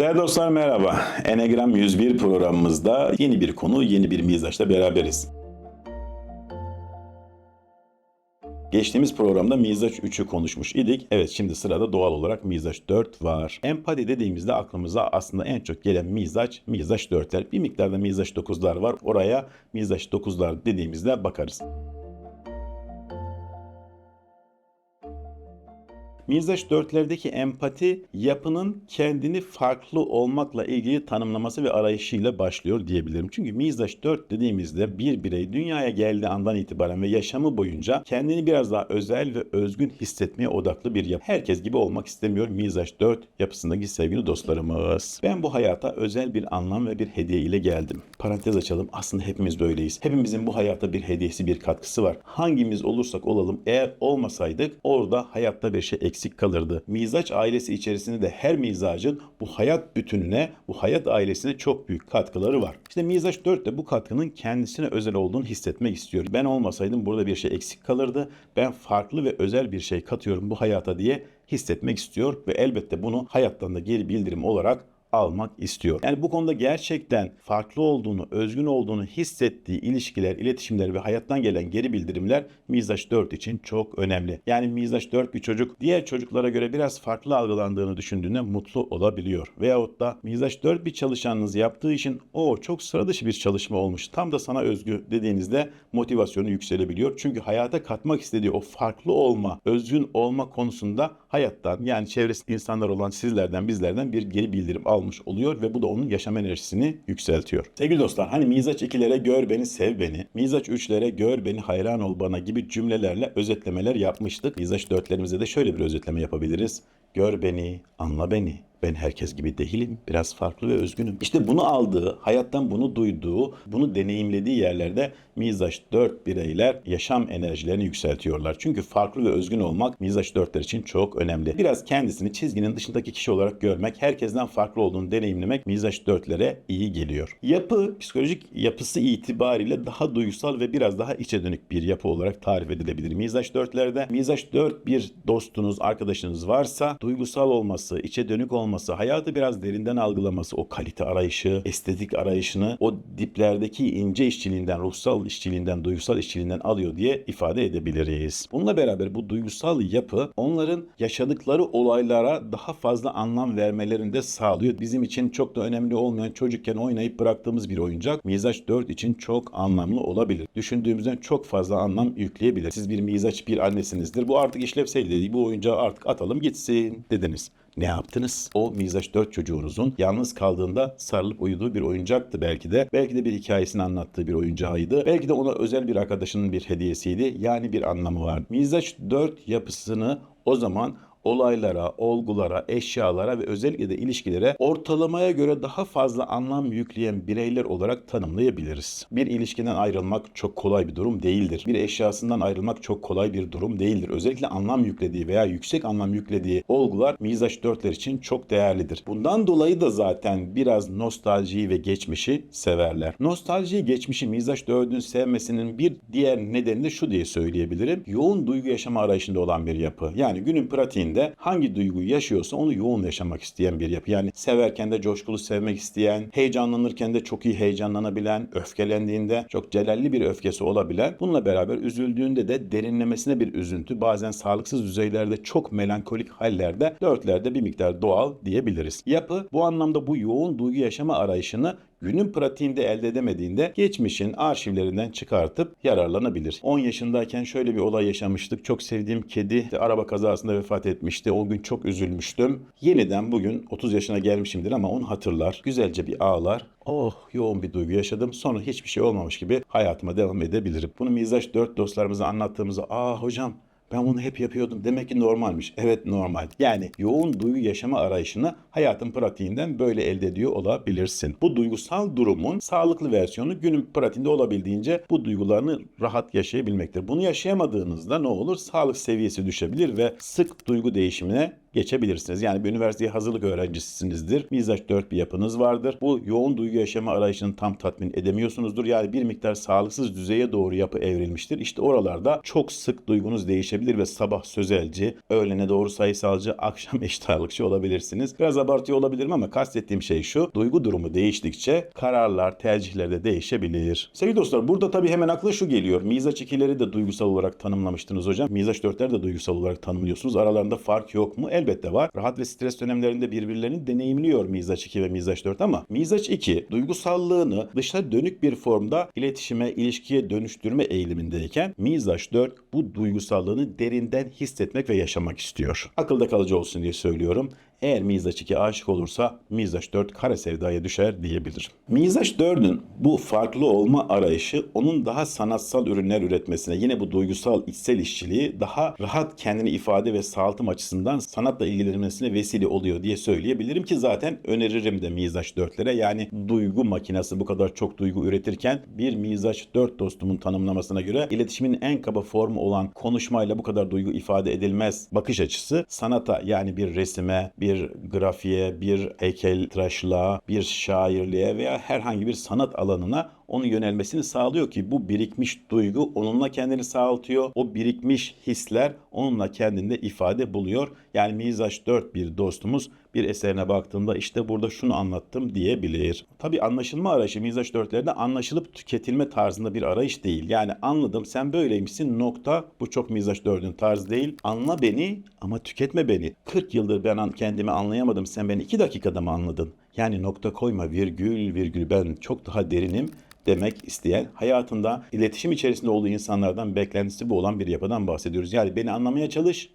Değerli dostlar merhaba. Enegram 101 programımızda yeni bir konu, yeni bir mizaçla beraberiz. Geçtiğimiz programda Mizaç 3'ü konuşmuş idik. Evet şimdi sırada doğal olarak Mizaç 4 var. Empati dediğimizde aklımıza aslında en çok gelen Mizaç, Mizaç 4'ler. Bir miktarda Mizaç 9'lar var. Oraya Mizaç 9'lar dediğimizde bakarız. Mizaç 4'lerdeki empati yapının kendini farklı olmakla ilgili tanımlaması ve arayışıyla başlıyor diyebilirim. Çünkü Mizaç 4 dediğimizde bir birey dünyaya geldiği andan itibaren ve yaşamı boyunca kendini biraz daha özel ve özgün hissetmeye odaklı bir yapı. Herkes gibi olmak istemiyor Mizaç 4 yapısındaki sevgili dostlarımız. Ben bu hayata özel bir anlam ve bir hediye ile geldim. Parantez açalım. Aslında hepimiz böyleyiz. Hepimizin bu hayata bir hediyesi, bir katkısı var. Hangimiz olursak olalım eğer olmasaydık orada hayatta bir şey eksik kalırdı. Mizaç ailesi içerisinde de her mizacın bu hayat bütününe, bu hayat ailesine çok büyük katkıları var. İşte Mizaç 4 de bu katkının kendisine özel olduğunu hissetmek istiyor. Ben olmasaydım burada bir şey eksik kalırdı. Ben farklı ve özel bir şey katıyorum bu hayata diye hissetmek istiyor ve elbette bunu hayattan da geri bildirim olarak almak istiyor. Yani bu konuda gerçekten farklı olduğunu, özgün olduğunu hissettiği ilişkiler, iletişimler ve hayattan gelen geri bildirimler Mizaç 4 için çok önemli. Yani Mizaç 4 bir çocuk diğer çocuklara göre biraz farklı algılandığını düşündüğünde mutlu olabiliyor. Veyahut da Mizaç 4 bir çalışanınız yaptığı için o çok sıra dışı bir çalışma olmuş. Tam da sana özgü dediğinizde motivasyonu yükselebiliyor. Çünkü hayata katmak istediği o farklı olma, özgün olma konusunda hayattan yani çevresinde insanlar olan sizlerden bizlerden bir geri bildirim almış oluyor ve bu da onun yaşam enerjisini yükseltiyor. Sevgili dostlar hani Mizaç 2'lere gör beni sev beni, Mizaç 3'lere gör beni hayran ol bana gibi cümlelerle özetlemeler yapmıştık. Mizaç 4'lerimize de şöyle bir özetleme yapabiliriz. Gör beni, anla beni. Ben herkes gibi değilim. Biraz farklı ve özgünüm. İşte bunu aldığı, hayattan bunu duyduğu, bunu deneyimlediği yerlerde Mizaç 4 bireyler yaşam enerjilerini yükseltiyorlar. Çünkü farklı ve özgün olmak Mizaç 4'ler için çok önemli. Biraz kendisini çizginin dışındaki kişi olarak görmek, herkesten farklı olduğunu deneyimlemek Mizaç 4'lere iyi geliyor. Yapı, psikolojik yapısı itibariyle daha duygusal ve biraz daha içe dönük bir yapı olarak tarif edilebilir. Mizaç 4'lerde Mizaç 4 bir dostunuz, arkadaşınız varsa duygusal olması, içe dönük olması, hayatı biraz derinden algılaması, o kalite arayışı, estetik arayışını o diplerdeki ince işçiliğinden, ruhsal işçiliğinden, duygusal işçiliğinden alıyor diye ifade edebiliriz. Bununla beraber bu duygusal yapı onların yaşadıkları olaylara daha fazla anlam vermelerini de sağlıyor. Bizim için çok da önemli olmayan çocukken oynayıp bıraktığımız bir oyuncak Mizaç 4 için çok anlamlı olabilir. Düşündüğümüzden çok fazla anlam yükleyebilir. Siz bir mizaç bir annesinizdir. Bu artık işlevsel değil. Bu oyuncağı artık atalım gitsin dediniz. Ne yaptınız? O Mizaç 4 çocuğunuzun yalnız kaldığında sarılıp uyuduğu bir oyuncaktı belki de. Belki de bir hikayesini anlattığı bir oyuncağıydı. Belki de ona özel bir arkadaşının bir hediyesiydi. Yani bir anlamı vardı. Mizaç 4 yapısını o zaman olaylara, olgulara, eşyalara ve özellikle de ilişkilere ortalamaya göre daha fazla anlam yükleyen bireyler olarak tanımlayabiliriz. Bir ilişkiden ayrılmak çok kolay bir durum değildir. Bir eşyasından ayrılmak çok kolay bir durum değildir. Özellikle anlam yüklediği veya yüksek anlam yüklediği olgular Mizaç 4'ler için çok değerlidir. Bundan dolayı da zaten biraz nostaljiyi ve geçmişi severler. Nostaljiyi, geçmişi Mizaç 4'ün sevmesinin bir diğer nedeni de şu diye söyleyebilirim. Yoğun duygu yaşama arayışında olan bir yapı. Yani günün pratiğinde hangi duyguyu yaşıyorsa onu yoğun yaşamak isteyen bir yapı. Yani severken de coşkulu sevmek isteyen, heyecanlanırken de çok iyi heyecanlanabilen, öfkelendiğinde çok celalli bir öfkesi olabilen, bununla beraber üzüldüğünde de derinlemesine bir üzüntü, bazen sağlıksız düzeylerde çok melankolik hallerde dörtlerde bir miktar doğal diyebiliriz. Yapı bu anlamda bu yoğun duygu yaşama arayışını günün pratiğinde elde edemediğinde geçmişin arşivlerinden çıkartıp yararlanabilir. 10 yaşındayken şöyle bir olay yaşamıştık. Çok sevdiğim kedi işte araba kazasında vefat etmişti. O gün çok üzülmüştüm. Yeniden bugün 30 yaşına gelmişimdir ama onu hatırlar. Güzelce bir ağlar. Oh yoğun bir duygu yaşadım. Sonra hiçbir şey olmamış gibi hayatıma devam edebilirim. Bunu Mizaç 4 dostlarımıza anlattığımızda aa hocam ben bunu hep yapıyordum. Demek ki normalmiş. Evet normal. Yani yoğun duygu yaşama arayışını hayatın pratiğinden böyle elde ediyor olabilirsin. Bu duygusal durumun sağlıklı versiyonu günün pratiğinde olabildiğince bu duygularını rahat yaşayabilmektir. Bunu yaşayamadığınızda ne olur? Sağlık seviyesi düşebilir ve sık duygu değişimine geçebilirsiniz. Yani bir üniversiteye hazırlık öğrencisinizdir. Mizaç 4 bir yapınız vardır. Bu yoğun duygu yaşama arayışını tam tatmin edemiyorsunuzdur. Yani bir miktar sağlıksız düzeye doğru yapı evrilmiştir. İşte oralarda çok sık duygunuz değişebilir ve sabah sözelci, öğlene doğru sayısalcı, akşam eşitağlıkçı olabilirsiniz. Biraz abartıyor olabilirim ama kastettiğim şey şu. Duygu durumu değiştikçe kararlar, tercihler de değişebilir. Sevgili dostlar burada tabii hemen akla şu geliyor. Mizaç 2'leri de duygusal olarak tanımlamıştınız hocam. Mizaç 4'ler de duygusal olarak tanımlıyorsunuz. Aralarında fark yok mu? Elbette var. Rahat ve stres dönemlerinde birbirlerini deneyimliyor Mizaç 2 ve Mizaç 4 ama Mizaç 2 duygusallığını dışa dönük bir formda iletişime, ilişkiye dönüştürme eğilimindeyken Mizaç 4 bu duygusallığını derinden hissetmek ve yaşamak istiyor. Akılda kalıcı olsun diye söylüyorum. Eğer Mizaç 2 aşık olursa Mizaç 4 kara sevdaya düşer diyebilir. Mizaç 4'ün bu farklı olma arayışı onun daha sanatsal ürünler üretmesine yine bu duygusal içsel işçiliği daha rahat kendini ifade ve sağaltım açısından sanatla ilgilenmesine vesile oluyor diye söyleyebilirim ki zaten öneririm de Mizaç 4'lere. Yani duygu makinesi bu kadar çok duygu üretirken bir Mizaç 4 dostumun tanımlamasına göre iletişimin en kaba formu olan konuşmayla bu kadar duygu ifade edilmez bakış açısı sanata yani bir resime, bir grafiğe, bir heykeltıraşlığa, bir şairliğe veya herhangi bir sanat alanına onun yönelmesini sağlıyor ki bu birikmiş duygu onunla kendini sağaltıyor. O birikmiş hisler onunla kendinde ifade buluyor. Yani Mizaç 4 bir dostumuz bir eserine baktığında işte burada şunu anlattım diyebilir. Tabi anlaşılma arayışı Mizaç 4'lerde anlaşılıp tüketilme tarzında bir arayış değil. Yani anladım sen böyleymişsin nokta bu çok Mizaç 4'ün tarzı değil. Anla beni ama tüketme beni. 40 yıldır ben kendimi anlayamadım sen beni 2 dakikada mı anladın? Yani nokta koyma virgül virgül ben çok daha derinim demek isteyen, hayatında iletişim içerisinde olduğu insanlardan beklentisi bu olan bir yapıdan bahsediyoruz. Yani beni anlamaya çalış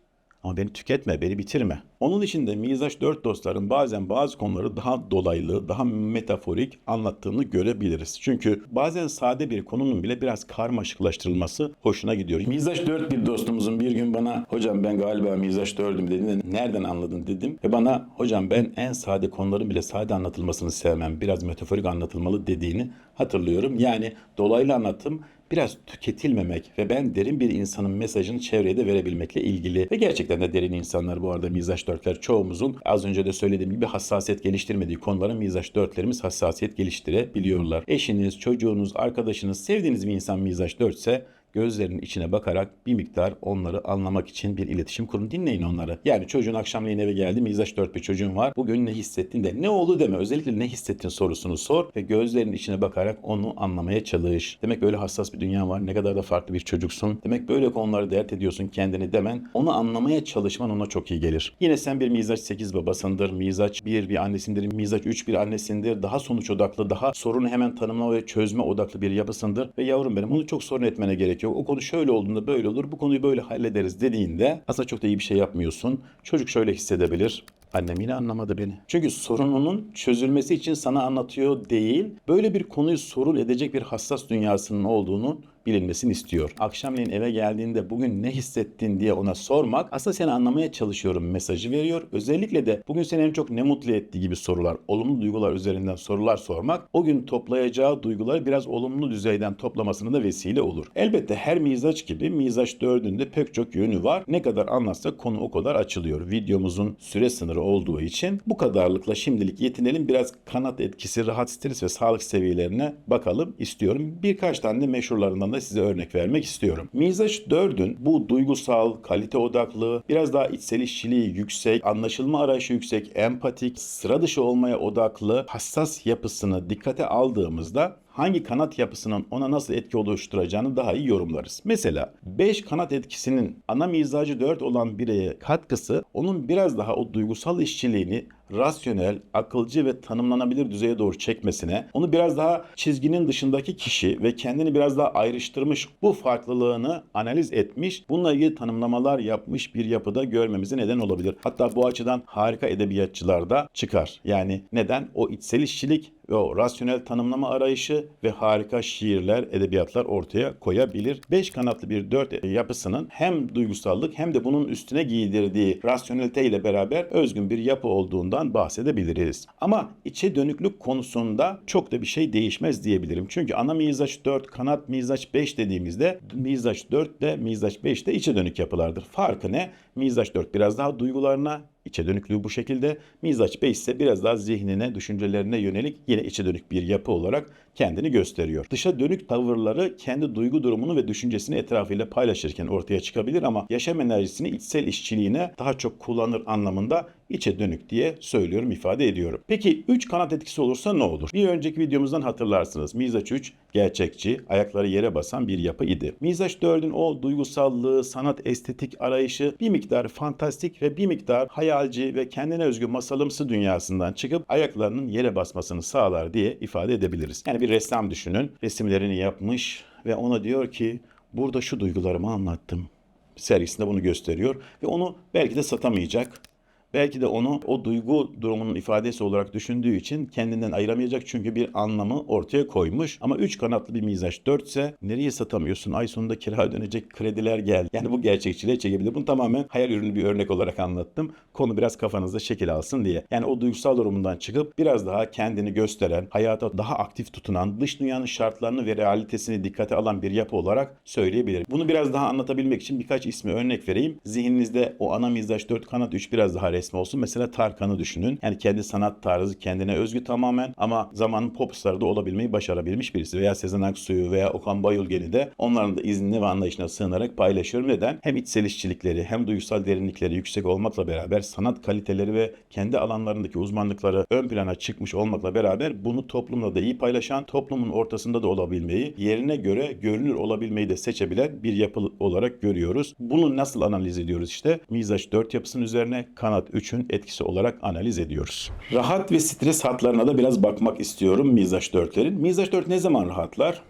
ama beni tüketme, beni bitirme. Onun için de Mizaç 4 dostların bazen bazı konuları daha dolaylı, daha metaforik anlattığını görebiliriz. Çünkü bazen sade bir konunun bile biraz karmaşıklaştırılması hoşuna gidiyor. Mizaç 4 bir dostumuzun bir gün bana hocam ben galiba Mizaç 4'üm dediğinde nereden anladın dedim. Ve bana hocam ben en sade konuların bile sade anlatılmasını sevmem. Biraz metaforik anlatılmalı dediğini hatırlıyorum. Yani dolaylı anlatım biraz tüketilmemek ve ben derin bir insanın mesajını çevreye de verebilmekle ilgili ve gerçekten de derin insanlar bu arada mizaç dörtler çoğumuzun az önce de söylediğim gibi hassasiyet geliştirmediği konulara mizaç dörtlerimiz hassasiyet geliştirebiliyorlar. Eşiniz, çocuğunuz, arkadaşınız, sevdiğiniz bir insan mizaç dörtse gözlerinin içine bakarak bir miktar onları anlamak için bir iletişim kurun. Dinleyin onları. Yani çocuğun akşamleyin eve geldi. Mizaç 4 bir çocuğun var. Bugün ne hissettin de ne oldu deme. Özellikle ne hissettin sorusunu sor ve gözlerinin içine bakarak onu anlamaya çalış. Demek böyle hassas bir dünya var. Ne kadar da farklı bir çocuksun. Demek böyle konuları dert ediyorsun kendini demen. Onu anlamaya çalışman ona çok iyi gelir. Yine sen bir mizaç 8 babasındır. Mizaç 1 bir annesindir. Mizaç 3 bir annesindir. Daha sonuç odaklı, daha sorunu hemen tanımlama ve çözme odaklı bir yapısındır. Ve yavrum benim bunu çok sorun etmene gerek yok. O konu şöyle olduğunda böyle olur. Bu konuyu böyle hallederiz dediğinde aslında çok da iyi bir şey yapmıyorsun. Çocuk şöyle hissedebilir. Annem yine anlamadı beni. Çünkü sorununun çözülmesi için sana anlatıyor değil, böyle bir konuyu sorun edecek bir hassas dünyasının olduğunu bilinmesini istiyor. Akşamleyin eve geldiğinde bugün ne hissettin diye ona sormak aslında seni anlamaya çalışıyorum mesajı veriyor. Özellikle de bugün seni en çok ne mutlu ettiği gibi sorular, olumlu duygular üzerinden sorular sormak o gün toplayacağı duyguları biraz olumlu düzeyden toplamasına da vesile olur. Elbette her mizaç gibi mizaç dördünde pek çok yönü var. Ne kadar anlatsak konu o kadar açılıyor. Videomuzun süre sınırı olduğu için bu kadarlıkla şimdilik yetinelim. Biraz kanat etkisi, rahat stres ve sağlık seviyelerine bakalım istiyorum. Birkaç tane de meşhurlarından da size örnek vermek istiyorum. Mizaç 4'ün bu duygusal, kalite odaklı, biraz daha içsel işçiliği yüksek, anlaşılma arayışı yüksek, empatik, sıra dışı olmaya odaklı, hassas yapısını dikkate aldığımızda hangi kanat yapısının ona nasıl etki oluşturacağını daha iyi yorumlarız. Mesela 5 kanat etkisinin ana mizacı 4 olan bireye katkısı onun biraz daha o duygusal işçiliğini rasyonel, akılcı ve tanımlanabilir düzeye doğru çekmesine, onu biraz daha çizginin dışındaki kişi ve kendini biraz daha ayrıştırmış, bu farklılığını analiz etmiş, bununla ilgili tanımlamalar yapmış bir yapıda görmemize neden olabilir. Hatta bu açıdan harika edebiyatçılar da çıkar. Yani neden? O içsel işçilik o rasyonel tanımlama arayışı ve harika şiirler, edebiyatlar ortaya koyabilir. Beş kanatlı bir dört yapısının hem duygusallık hem de bunun üstüne giydirdiği rasyonelite ile beraber özgün bir yapı olduğundan bahsedebiliriz. Ama içe dönüklük konusunda çok da bir şey değişmez diyebilirim. Çünkü ana mizaç 4, kanat mizaç 5 dediğimizde mizaç 4 de mizaç 5 de içe dönük yapılardır. Farkı ne? Mizaç 4 biraz daha duygularına İçe dönüklüğü bu şekilde. Mizaç 5 ise biraz daha zihnine, düşüncelerine yönelik yine içe dönük bir yapı olarak kendini gösteriyor. Dışa dönük tavırları kendi duygu durumunu ve düşüncesini etrafıyla paylaşırken ortaya çıkabilir ama yaşam enerjisini içsel işçiliğine daha çok kullanır anlamında içe dönük diye söylüyorum, ifade ediyorum. Peki 3 kanat etkisi olursa ne olur? Bir önceki videomuzdan hatırlarsınız. Mizaç 3 gerçekçi, ayakları yere basan bir yapı idi. Mizaç 4'ün o duygusallığı, sanat, estetik arayışı bir miktar fantastik ve bir miktar hayalci ve kendine özgü masalımsı dünyasından çıkıp ayaklarının yere basmasını sağlar diye ifade edebiliriz. Yani bir ressam düşünün. Resimlerini yapmış ve ona diyor ki burada şu duygularımı anlattım. Sergisinde bunu gösteriyor ve onu belki de satamayacak. Belki de onu o duygu durumunun ifadesi olarak düşündüğü için kendinden ayıramayacak çünkü bir anlamı ortaya koymuş. Ama 3 kanatlı bir mizaç 4 ise nereye satamıyorsun? Ay sonunda kira dönecek krediler geldi. Yani bu gerçekçiliğe çekebilir. Bunu tamamen hayal ürünü bir örnek olarak anlattım. Konu biraz kafanızda şekil alsın diye. Yani o duygusal durumundan çıkıp biraz daha kendini gösteren, hayata daha aktif tutunan, dış dünyanın şartlarını ve realitesini dikkate alan bir yapı olarak söyleyebilirim. Bunu biraz daha anlatabilmek için birkaç ismi örnek vereyim. Zihninizde o ana mizaç 4 kanat 3 biraz daha resmi olsun. Mesela Tarkan'ı düşünün. Yani kendi sanat tarzı kendine özgü tamamen ama zamanın popstarı da olabilmeyi başarabilmiş birisi. Veya Sezen Aksu'yu veya Okan Bayülgen'i de onların da iznine ve anlayışına sığınarak paylaşıyorum. Neden? Hem içsel işçilikleri hem duygusal derinlikleri yüksek olmakla beraber sanat kaliteleri ve kendi alanlarındaki uzmanlıkları ön plana çıkmış olmakla beraber bunu toplumla da iyi paylaşan, toplumun ortasında da olabilmeyi, yerine göre görünür olabilmeyi de seçebilen bir yapı olarak görüyoruz. Bunu nasıl analiz ediyoruz işte? Mizaç 4 yapısının üzerine kanat 3'ün etkisi olarak analiz ediyoruz. Rahat ve stres hatlarına da biraz bakmak istiyorum Mizaç 4'lerin. Mizaç 4 ne zaman rahatlar?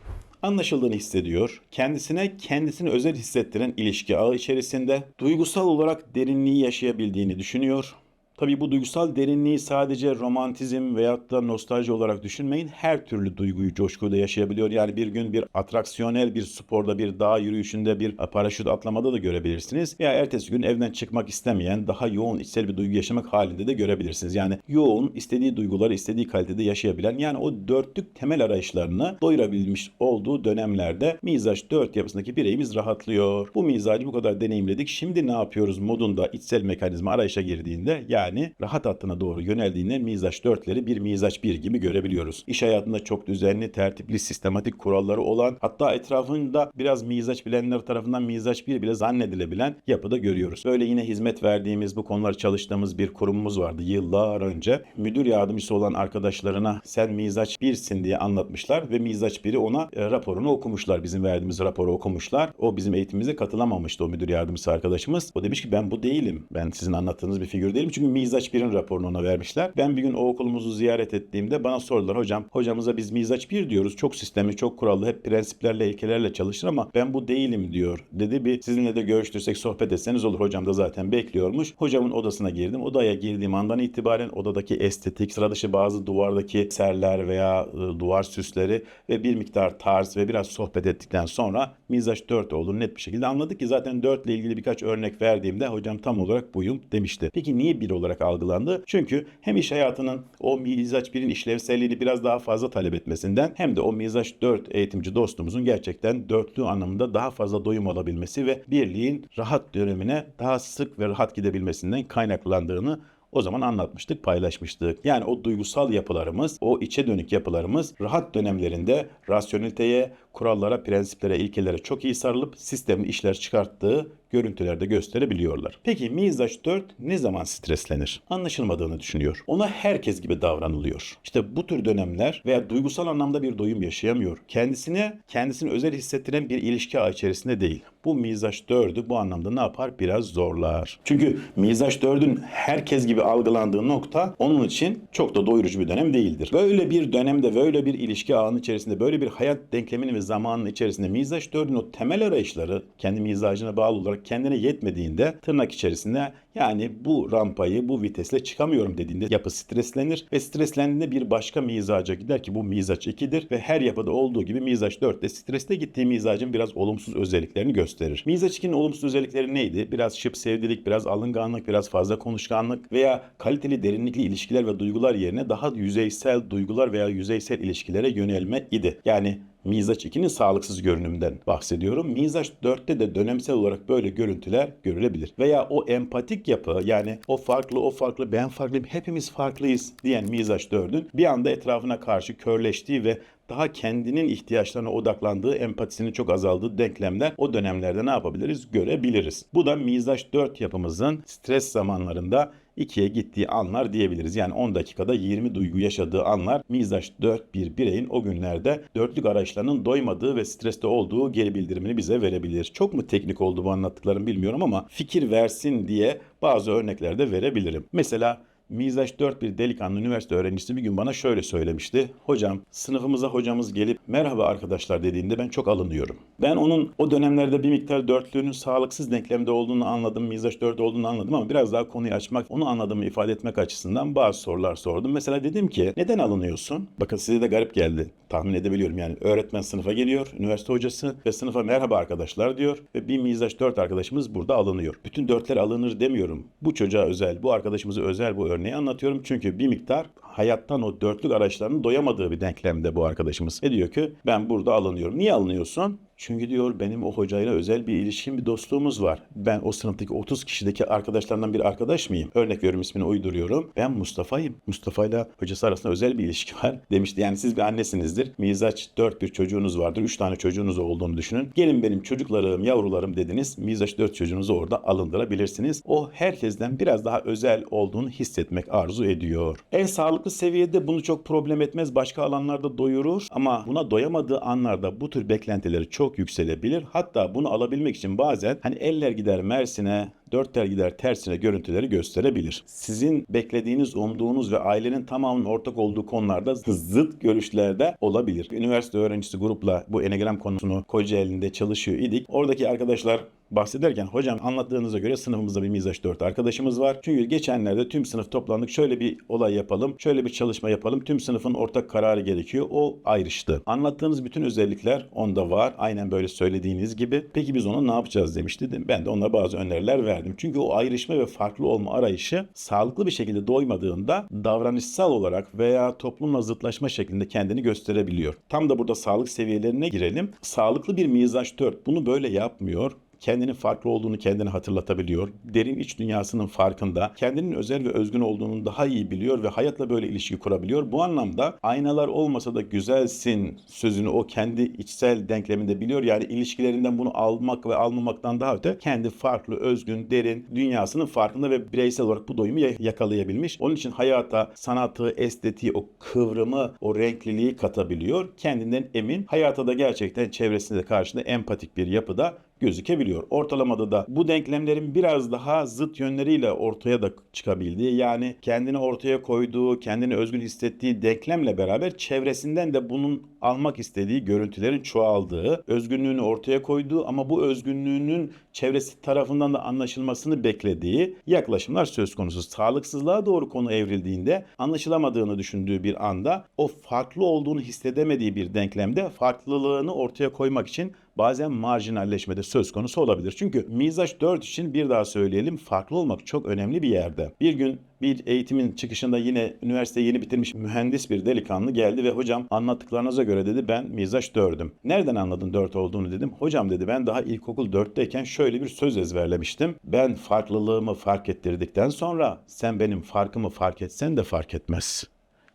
anlaşıldığını hissediyor. Kendisine kendisini özel hissettiren ilişki ağı içerisinde duygusal olarak derinliği yaşayabildiğini düşünüyor. Tabii bu duygusal derinliği sadece romantizm veyahut da nostalji olarak düşünmeyin. Her türlü duyguyu coşkuyla yaşayabiliyor. Yani bir gün bir atraksiyonel bir sporda, bir dağ yürüyüşünde, bir paraşüt atlamada da görebilirsiniz. Veya ertesi gün evden çıkmak istemeyen, daha yoğun içsel bir duygu yaşamak halinde de görebilirsiniz. Yani yoğun, istediği duyguları istediği kalitede yaşayabilen, yani o dörtlük temel arayışlarını doyurabilmiş olduğu dönemlerde mizaç 4 yapısındaki bireyimiz rahatlıyor. Bu mizacı bu kadar deneyimledik. Şimdi ne yapıyoruz modunda içsel mekanizma arayışa girdiğinde yani yani rahat hattına doğru yöneldiğinde mizaç 4'leri bir mizaç 1 gibi görebiliyoruz. İş hayatında çok düzenli, tertipli, sistematik kuralları olan hatta etrafında biraz mizaç bilenler tarafından mizaç 1 bile zannedilebilen yapıda görüyoruz. Böyle yine hizmet verdiğimiz bu konuları çalıştığımız bir kurumumuz vardı yıllar önce. Müdür yardımcısı olan arkadaşlarına sen mizaç 1'sin diye anlatmışlar ve mizaç 1'i ona e, raporunu okumuşlar. Bizim verdiğimiz raporu okumuşlar. O bizim eğitimimize katılamamıştı o müdür yardımcısı arkadaşımız. O demiş ki ben bu değilim. Ben sizin anlattığınız bir figür değilim. Çünkü Mizaç 1'in raporunu ona vermişler. Ben bir gün o okulumuzu ziyaret ettiğimde bana sordular hocam hocamıza biz Mizaç 1 diyoruz. Çok sistemli, çok kurallı, hep prensiplerle, ilkelerle çalışır ama ben bu değilim diyor. Dedi bir sizinle de görüştürsek sohbet etseniz olur. Hocam da zaten bekliyormuş. Hocamın odasına girdim. Odaya girdiğim andan itibaren odadaki estetik, sıra dışı bazı duvardaki serler veya e, duvar süsleri ve bir miktar tarz ve biraz sohbet ettikten sonra Mizaç 4 olduğunu net bir şekilde anladık ki zaten 4 ile ilgili birkaç örnek verdiğimde hocam tam olarak buyum demişti. Peki niye 1 olarak algılandı? Çünkü hem iş hayatının o mizaç 1'in işlevselliğini biraz daha fazla talep etmesinden hem de o mizaç 4 eğitimci dostumuzun gerçekten dörtlü anlamında daha fazla doyum alabilmesi ve birliğin rahat dönemine daha sık ve rahat gidebilmesinden kaynaklandığını o zaman anlatmıştık, paylaşmıştık. Yani o duygusal yapılarımız, o içe dönük yapılarımız rahat dönemlerinde rasyoneliteye, kurallara, prensiplere, ilkelere çok iyi sarılıp sistemli işler çıkarttığı görüntülerde gösterebiliyorlar. Peki mizaç 4 ne zaman streslenir? Anlaşılmadığını düşünüyor. Ona herkes gibi davranılıyor. İşte bu tür dönemler veya duygusal anlamda bir doyum yaşayamıyor. Kendisine, kendisini özel hissettiren bir ilişki ağı içerisinde değil. Bu mizaç 4'ü bu anlamda ne yapar? Biraz zorlar. Çünkü mizaç 4'ün herkes gibi algılandığı nokta onun için çok da doyurucu bir dönem değildir. Böyle bir dönemde, böyle bir ilişki ağının içerisinde, böyle bir hayat denkleminin ve zamanın içerisinde mizaç 4'ün o temel arayışları kendi mizacına bağlı olarak kendine yetmediğinde tırnak içerisinde yani bu rampayı bu vitesle çıkamıyorum dediğinde yapı streslenir ve streslendiğinde bir başka mizaca gider ki bu mizaç 2'dir ve her yapıda olduğu gibi mizaç 4 de streste gittiği mizacın biraz olumsuz özelliklerini gösterir. Mizaç 2'nin olumsuz özellikleri neydi? Biraz şıp sevdilik, biraz alınganlık, biraz fazla konuşkanlık veya kaliteli derinlikli ilişkiler ve duygular yerine daha yüzeysel duygular veya yüzeysel ilişkilere yönelme idi. Yani Mizaç 2'nin sağlıksız görünümden bahsediyorum. Mizaç 4'te de dönemsel olarak böyle görüntüler görülebilir. Veya o empatik yapı yani o farklı o farklı ben farklıyım hepimiz farklıyız diyen Mizaç 4'ün bir anda etrafına karşı körleştiği ve daha kendinin ihtiyaçlarına odaklandığı, empatisinin çok azaldığı denklemler o dönemlerde ne yapabiliriz? Görebiliriz. Bu da mizaç 4 yapımızın stres zamanlarında ikiye gittiği anlar diyebiliriz. Yani 10 dakikada 20 duygu yaşadığı anlar mizaç 4 bir bireyin o günlerde dörtlük arayışlarının doymadığı ve streste olduğu geri bildirimini bize verebilir. Çok mu teknik oldu bu anlattıklarım bilmiyorum ama fikir versin diye bazı örnekler de verebilirim. Mesela Mizaç 4 bir delikanlı üniversite öğrencisi bir gün bana şöyle söylemişti. Hocam sınıfımıza hocamız gelip merhaba arkadaşlar dediğinde ben çok alınıyorum. Ben onun o dönemlerde bir miktar dörtlüğünün sağlıksız denklemde olduğunu anladım. Mizaç 4 olduğunu anladım ama biraz daha konuyu açmak, onu anladığımı ifade etmek açısından bazı sorular sordum. Mesela dedim ki neden alınıyorsun? Bakın size de garip geldi. Tahmin edebiliyorum yani öğretmen sınıfa geliyor, üniversite hocası ve sınıfa merhaba arkadaşlar diyor ve bir mizaç 4 arkadaşımız burada alınıyor. Bütün dörtler alınır demiyorum. Bu çocuğa özel, bu arkadaşımıza özel bu örneği anlatıyorum. Çünkü bir miktar hayattan o dörtlük araçlarının doyamadığı bir denklemde bu arkadaşımız. Ne diyor ki ben burada alınıyorum. Niye alınıyorsun? Çünkü diyor benim o hocayla özel bir ilişkim, bir dostluğumuz var. Ben o sınıftaki 30 kişideki arkadaşlarından bir arkadaş mıyım? Örnek veriyorum ismini uyduruyorum. Ben Mustafa'yım. Mustafa'yla hocası arasında özel bir ilişki var demişti. Yani siz bir annesinizdir. Mizaç 4 bir çocuğunuz vardır. 3 tane çocuğunuz olduğunu düşünün. Gelin benim çocuklarım, yavrularım dediniz. Mizaç 4 çocuğunuzu orada alındırabilirsiniz. O herkesten biraz daha özel olduğunu hissetmek arzu ediyor. En sağlıklı seviyede bunu çok problem etmez. Başka alanlarda doyurur ama buna doyamadığı anlarda bu tür beklentileri çok çok yükselebilir. Hatta bunu alabilmek için bazen hani eller gider Mersin'e, dört tel gider tersine görüntüleri gösterebilir. Sizin beklediğiniz, umduğunuz ve ailenin tamamının ortak olduğu konularda zıt görüşlerde olabilir. Üniversite öğrencisi grupla bu enegram konusunu Kocaeli'nde çalışıyor idik. Oradaki arkadaşlar bahsederken hocam anlattığınıza göre sınıfımızda bir mizaç 4 arkadaşımız var. Çünkü geçenlerde tüm sınıf toplandık. Şöyle bir olay yapalım. Şöyle bir çalışma yapalım. Tüm sınıfın ortak kararı gerekiyor. O ayrıştı. Anlattığınız bütün özellikler onda var. Aynen böyle söylediğiniz gibi. Peki biz onu ne yapacağız demişti. Ben de ona bazı öneriler verdim. Çünkü o ayrışma ve farklı olma arayışı sağlıklı bir şekilde doymadığında davranışsal olarak veya toplumla zıtlaşma şeklinde kendini gösterebiliyor. Tam da burada sağlık seviyelerine girelim. Sağlıklı bir mizaç 4 bunu böyle yapmıyor kendinin farklı olduğunu kendine hatırlatabiliyor. Derin iç dünyasının farkında. Kendinin özel ve özgün olduğunu daha iyi biliyor ve hayatla böyle ilişki kurabiliyor. Bu anlamda aynalar olmasa da güzelsin sözünü o kendi içsel denkleminde biliyor. Yani ilişkilerinden bunu almak ve almamaktan daha öte kendi farklı, özgün, derin dünyasının farkında ve bireysel olarak bu doyumu yakalayabilmiş. Onun için hayata sanatı, estetiği, o kıvrımı, o renkliliği katabiliyor. Kendinden emin. Hayata da gerçekten çevresinde karşında empatik bir yapıda gözükebiliyor. Ortalamada da bu denklemlerin biraz daha zıt yönleriyle ortaya da çıkabildiği yani kendini ortaya koyduğu, kendini özgün hissettiği denklemle beraber çevresinden de bunun almak istediği görüntülerin çoğaldığı, özgünlüğünü ortaya koyduğu ama bu özgünlüğünün çevresi tarafından da anlaşılmasını beklediği yaklaşımlar söz konusu. Sağlıksızlığa doğru konu evrildiğinde anlaşılamadığını düşündüğü bir anda o farklı olduğunu hissedemediği bir denklemde farklılığını ortaya koymak için bazen marjinalleşmede söz konusu olabilir. Çünkü mizaç 4 için bir daha söyleyelim farklı olmak çok önemli bir yerde. Bir gün bir eğitimin çıkışında yine üniversiteyi yeni bitirmiş mühendis bir delikanlı geldi ve hocam anlattıklarınıza göre dedi ben mizaç 4'üm. Nereden anladın 4 olduğunu dedim. Hocam dedi ben daha ilkokul 4'teyken şöyle bir söz ezberlemiştim. Ben farklılığımı fark ettirdikten sonra sen benim farkımı fark etsen de fark etmez.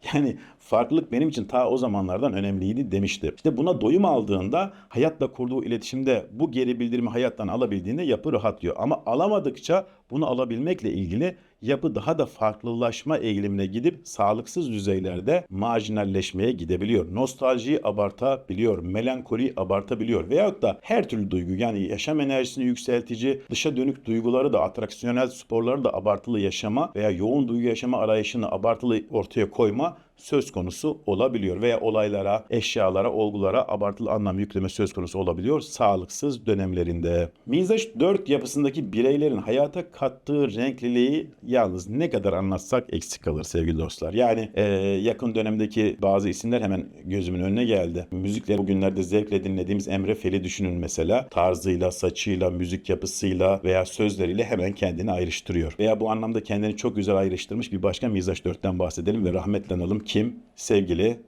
Yani farklılık benim için ta o zamanlardan önemliydi demişti. İşte buna doyum aldığında hayatla kurduğu iletişimde bu geri bildirimi hayattan alabildiğinde yapı rahatlıyor. Ama alamadıkça bunu alabilmekle ilgili yapı daha da farklılaşma eğilimine gidip sağlıksız düzeylerde marjinalleşmeye gidebiliyor. Nostaljiyi abartabiliyor, melankoliyi abartabiliyor veyahut da her türlü duygu yani yaşam enerjisini yükseltici, dışa dönük duyguları da atraksiyonel sporları da abartılı yaşama veya yoğun duygu yaşama arayışını abartılı ortaya koyma söz konusu olabiliyor veya olaylara, eşyalara, olgulara abartılı anlam yükleme söz konusu olabiliyor sağlıksız dönemlerinde. Mizaç 4 yapısındaki bireylerin hayata kattığı renkliliği yalnız ne kadar anlatsak eksik kalır sevgili dostlar. Yani e, yakın dönemdeki bazı isimler hemen gözümün önüne geldi. Müzikleri bugünlerde zevkle dinlediğimiz Emre Fel'i düşünün mesela. Tarzıyla, saçıyla, müzik yapısıyla veya sözleriyle hemen kendini ayrıştırıyor. Veya bu anlamda kendini çok güzel ayrıştırmış bir başka Mizaç 4'ten bahsedelim ve rahmetle analım kim? Sevgili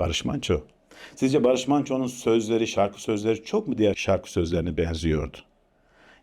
Barış Manço. Sizce Barış Manço'nun sözleri, şarkı sözleri çok mu diğer şarkı sözlerine benziyordu?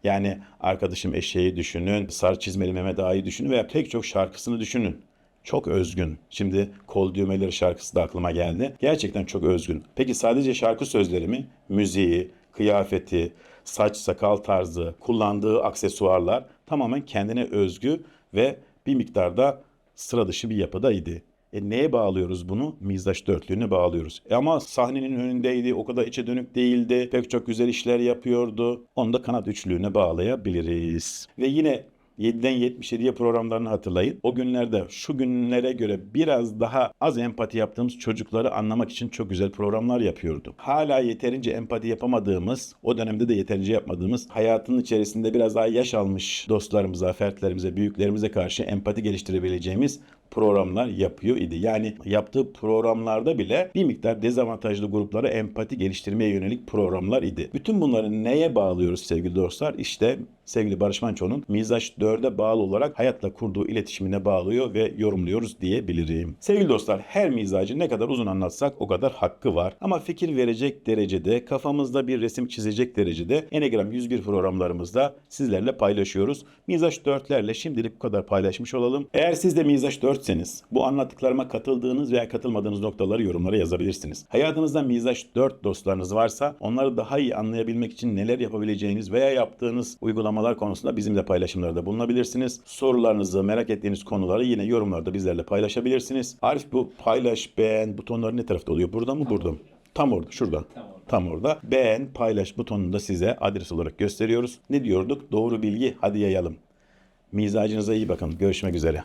Yani arkadaşım eşeği düşünün, Sarı Çizmeli Mehmet Ağa'yı düşünün veya pek çok şarkısını düşünün. Çok özgün. Şimdi Kol Düğmeleri şarkısı da aklıma geldi. Gerçekten çok özgün. Peki sadece şarkı sözleri mi? Müziği, kıyafeti, saç sakal tarzı, kullandığı aksesuarlar tamamen kendine özgü ve bir miktarda sıra dışı bir yapıdaydı. E neye bağlıyoruz bunu? Mizdaş dörtlüğüne bağlıyoruz. E ama sahnenin önündeydi, o kadar içe dönük değildi, pek çok güzel işler yapıyordu. Onu da kanat üçlüğüne bağlayabiliriz. Ve yine 7'den 77'ye programlarını hatırlayın. O günlerde şu günlere göre biraz daha az empati yaptığımız çocukları anlamak için çok güzel programlar yapıyordu. Hala yeterince empati yapamadığımız, o dönemde de yeterince yapmadığımız, hayatın içerisinde biraz daha yaş almış dostlarımıza, fertlerimize, büyüklerimize karşı empati geliştirebileceğimiz programlar yapıyor idi. Yani yaptığı programlarda bile bir miktar dezavantajlı gruplara empati geliştirmeye yönelik programlar idi. Bütün bunları neye bağlıyoruz sevgili dostlar? İşte sevgili Barış Manço'nun Mizaç 4'e bağlı olarak hayatla kurduğu iletişimine bağlıyor ve yorumluyoruz diyebilirim. Sevgili dostlar her mizacı ne kadar uzun anlatsak o kadar hakkı var. Ama fikir verecek derecede, kafamızda bir resim çizecek derecede Enegram 101 programlarımızda sizlerle paylaşıyoruz. Mizaç 4'lerle şimdilik bu kadar paylaşmış olalım. Eğer siz de Mizaç 4'seniz bu anlattıklarıma katıldığınız veya katılmadığınız noktaları yorumlara yazabilirsiniz. Hayatınızda Mizaç 4 dostlarınız varsa onları daha iyi anlayabilmek için neler yapabileceğiniz veya yaptığınız uygulamalar konusunda bizimle paylaşımlarda bulunabilirsiniz. Sorularınızı, merak ettiğiniz konuları yine yorumlarda bizlerle paylaşabilirsiniz. Arif bu paylaş, beğen butonları ne tarafta oluyor? Burada mı burada mı? Tam orada, şurada. Tam orada. Beğen, paylaş butonunu da size adres olarak gösteriyoruz. Ne diyorduk? Doğru bilgi hadi yayalım. Mizacınıza iyi bakın. Görüşmek üzere.